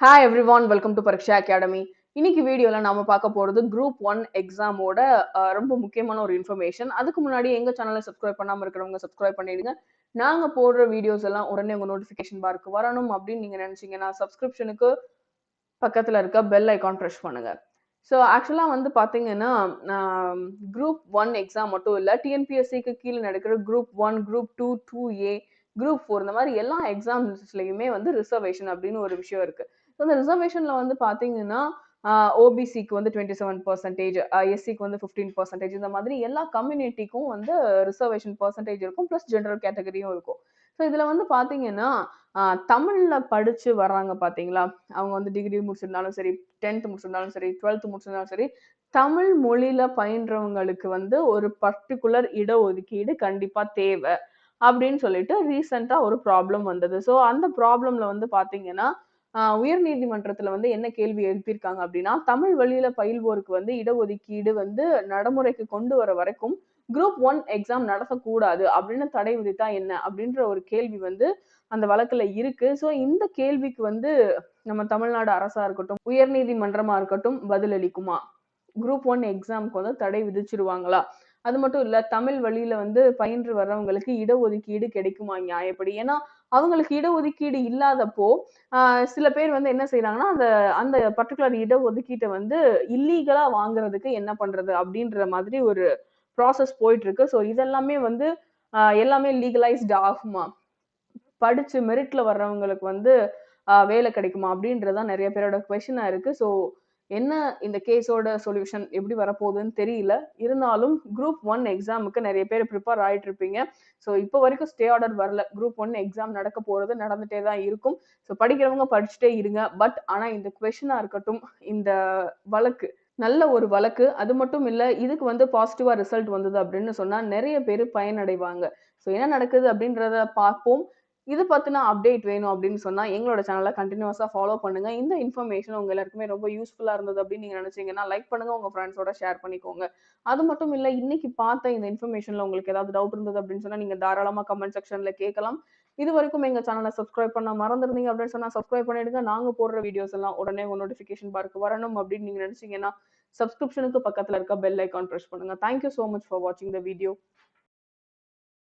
Hi everyone welcome to Pariksha academy இன்னைக்கு வீடியோவில் நாம பார்க்க போகிறது குரூப் ஒன் எக்ஸாமோட ரொம்ப முக்கியமான ஒரு இன்ஃபர்மேஷன் அதுக்கு முன்னாடி எங்கள் சேனலை சப்ஸ்கிரைப் பண்ணாமல் இருக்கிறவங்க சப்ஸ்கிரைப் பண்ணிடுங்க. நாங்கள் போடுற வீடியோஸ் எல்லாம் உடனே உங்கள் நோட்டிஃபிகேஷன் பார்க்கு வரணும் அப்படின்னு நீங்கள் நினச்சிங்கன்னா சப்ஸ்கிரிப்ஷனுக்கு பக்கத்தில் இருக்க பெல் ஐக்கான் ப்ரெஷ் பண்ணுங்க. ஸோ ஆக்சுவலாக வந்து பார்த்தீங்கன்னா குரூப் ஒன் எக்ஸாம் மட்டும் இல்லை டிஎன்பிஎஸ்சிக்கு கீழே நடக்கிற group one group two two A group four இந்த மாதிரி எல்லா எக்ஸாம்ஸ்லையுமே வந்து ரிசர்வேஷன் அப்படின்னு ஒரு விஷயம் இருக்குது ஸோ இந்த ரிசர்வேஷன்ல வந்து பார்த்தீங்கன்னா ஓபிசிக்கு வந்து டுவெண்ட்டி செவன் பர்சன்டேஜ் எஸ்சிக்கு வந்து ஃபிஃப்டீன் பர்சன்டேஜ் இந்த மாதிரி எல்லா கம்யூனிட்டிக்கும் வந்து ரிசர்வேஷன் பர்சன்டேஜ் இருக்கும் ப்ளஸ் ஜென்ரல் கேட்டகரியும் இருக்கும். ஸோ இதில் வந்து பார்த்தீங்கன்னா தமிழில் படித்து வர்றாங்க பார்த்தீங்களா அவங்க வந்து டிகிரி முடிச்சிருந்தாலும் சரி டென்த் முடிச்சிருந்தாலும் சரி டுவெல்த் முடிச்சிருந்தாலும் சரி தமிழ் மொழியில் பயின்றவங்களுக்கு வந்து ஒரு பர்டிகுலர் இடஒதுக்கீடு கண்டிப்பாக தேவை. அப்படின்னு சொல்லிட்டு ரீசெண்டாக ஒரு ப்ராப்ளம் வந்தது. ஸோ அந்த ப்ராப்ளமில் வந்து பார்த்தீங்கன்னா உயர் நீதிமன்றத்துல வந்து என்ன கேள்வி எழுப்பியிருக்காங்க அப்படின்னா தமிழ் வழியில பயில்வோருக்கு வந்து இடஒதுக்கீடு வந்து நடைமுறைக்கு கொண்டு வர வரைக்கும் குரூப் ஒன் எக்ஸாம் நடத்தக்கூடாது. அப்படின்னு தடை விதித்தா என்ன? அப்படின்ற ஒரு கேள்வி வந்து அந்த வழக்குல இருக்கு. ஸோ இந்த கேள்விக்கு வந்து நம்ம தமிழ்நாடு அரசா இருக்கட்டும் உயர் நீதிமன்றமா இருக்கட்டும் பதிலளிக்குமா? குரூப் ஒன் எக்ஸாமுக்கு வந்து தடை விதிச்சிருவாங்களா? அது மட்டும் இல்ல தமிழ் வழியில வந்து பயின்று வர்றவங்களுக்கு இடஒதுக்கீடு கிடைக்குமா நியாயப்படி? ஏன்னா அவங்களுக்கு இடஒதுக்கீடு இல்லாதப்போ சில பேர் வந்து என்ன செய்யறாங்கன்னா அந்த அந்த பர்டிகுலர் இடஒதுக்கீட்டை வந்து இல்லீகலா வாங்குறதுக்கு என்ன பண்றது அப்படின்ற மாதிரி ஒரு ப்ராசஸ் போயிட்டு இருக்கு ஸோ இதெல்லாமே வந்து எல்லாமே லீகலைஸ்டு ஆகுமா? படிச்சு மெரிட்ல வர்றவங்களுக்கு வந்து வேலை கிடைக்குமா அப்படின்றதான் நிறைய பேரோட கொஷனா இருக்கு. ஸோ என்ன இந்த கேஸோட சொல்யூஷன் எப்படி வரப்போகுதுன்னு தெரியல. இருந்தாலும் குரூப் ஒன் எக்ஸாமுக்கு நிறைய பேர் ப்ரிப்பேர் ஆகிட்டு இருப்பீங்க. ஸோ இப்போ வரைக்கும் ஸ்டே ஆர்டர் வரல. குரூப் ஒன் எக்ஸாம் நடக்க போகிறது நடந்துட்டே தான் இருக்கும். ஸோ படிக்கிறவங்க படிச்சுட்டே இருங்க. பட் ஆனால் இந்த கொஷனாக இருக்கட்டும் இந்த வழக்கு நல்ல ஒரு வழக்கு அது மட்டும் இல்லை இதுக்கு வந்து பாசிட்டிவாக ரிசல்ட் வந்தது அப்படின்னு சொன்னால் நிறைய பேர் பயனடைவாங்க. ஸோ என்ன நடக்குது அப்படின்றத பார்ப்போம். இது பற்றின அப்டேட் வேணும் அப்படின்னு சொன்னா எங்களோட சேனலை கண்டினியூஸாக ஃபாலோ பண்ணுங்க. இந்த இன்ஃபர்மேஷன் உங்க எல்லாருக்குமே ரொம்ப யூஸ்ஃபுல்லா இருந்தது அப்படின்னு நீங்கள் நினைச்சீங்கன்னா லைக் பண்ணுங்க உங்க ஃப்ரெண்ட்ஸோட ஷேர் பண்ணிக்கோங்க. அது மட்டும் இல்ல இன்னைக்கு பார்த்த இந்த இன்ஃபர்மேஷன்ல உங்களுக்கு ஏதாவது டவுட் இருந்தது அப்படின்னு சொன்னா நீங்க தாராளமா கமெண்ட் செக்ஷன்ல கேட்கலாம். இது வரைக்கும் எங்க சேனலை சப்ஸ்கிரைப் பண்ண மறந்துருந்தீங்க அப்படின்னு சொன்னா சப்ஸ்கிரைப் பண்ணிடுங்க. நாங்க போடுற வீடியோஸ் எல்லாம் உடனே உங்கள் நோட்டிஃபிகேஷன் பார்க்க வரணும் அப்படின்னு நீங்க நினைச்சீங்கன்னா சப்ஸ்கிரிப்ஷனுக்கு பக்கத்துல இருக்க பெல் ஐக்கான் ப்ரெஸ் பண்ணுங்க. Thank you so much for வாட்சிங் த வீடியோ